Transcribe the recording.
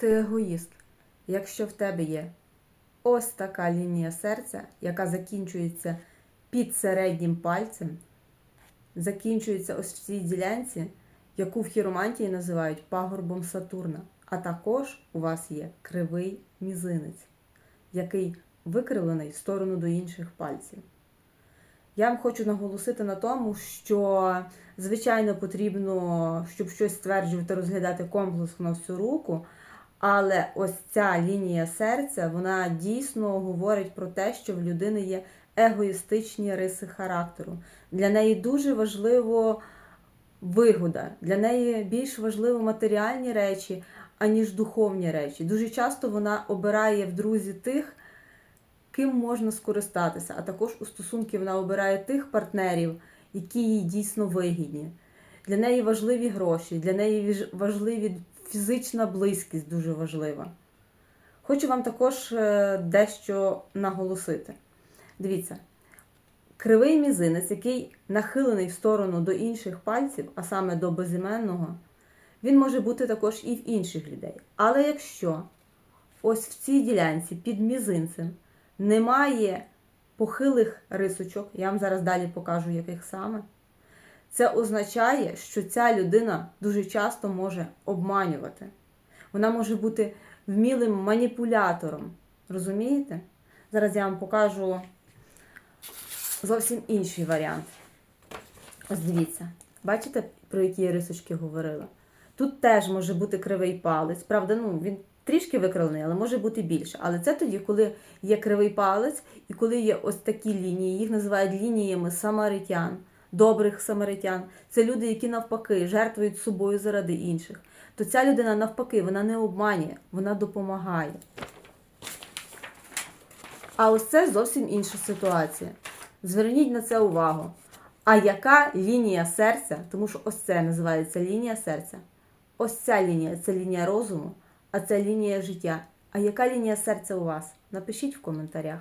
Ти егоїст, якщо в тебе є ось така лінія серця, яка закінчується під середнім пальцем, закінчується ось в цій ділянці, яку в хіромантії називають пагорбом Сатурна. А також у вас є кривий мізинець, який викривлений в сторону до інших пальців. Я вам хочу наголосити на тому, що звичайно потрібно, щоб щось стверджувати, розглядати комплексно всю руку. Але ось ця лінія серця, вона дійсно говорить про те, що в людини є егоїстичні риси характеру. Для неї дуже важливо вигода, для неї більш важливо матеріальні речі, аніж духовні речі. Дуже часто вона обирає в друзі тих, ким можна скористатися, а також у стосунки вона обирає тих партнерів, які їй дійсно вигідні. Для неї важливі гроші, для неї важливі фізична близькість дуже важлива. Хочу вам також е, дещо наголосити. Дивіться, кривий мізинець, який нахилений в сторону до інших пальців, а саме до безіменного, він може бути також і в інших людей. Але якщо ось в цій ділянці під мізинцем немає похилих рисочок, я вам зараз далі покажу, яких саме. Це означає, що ця людина дуже часто може обманювати. Вона може бути вмілим маніпулятором. Розумієте? Зараз я вам покажу зовсім інший варіант. Ось дивіться, бачите, про які я рисочки говорила? Тут теж може бути кривий палець. Правда, ну він трішки викривлений, але може бути більше. Але це тоді, коли є кривий палець і коли є ось такі лінії, їх називають лініями самаритян, добрих самаритян. Це люди, які навпаки жертвують собою заради інших. То ця людина навпаки, вона не обманює, вона допомагає. А ось це зовсім інша ситуація. Зверніть на це увагу. А яка лінія серця? Тому що ось це називається лінія серця. Ось ця лінія це лінія розуму, а це лінія життя. А яка лінія серця у вас? Напишіть в коментарях.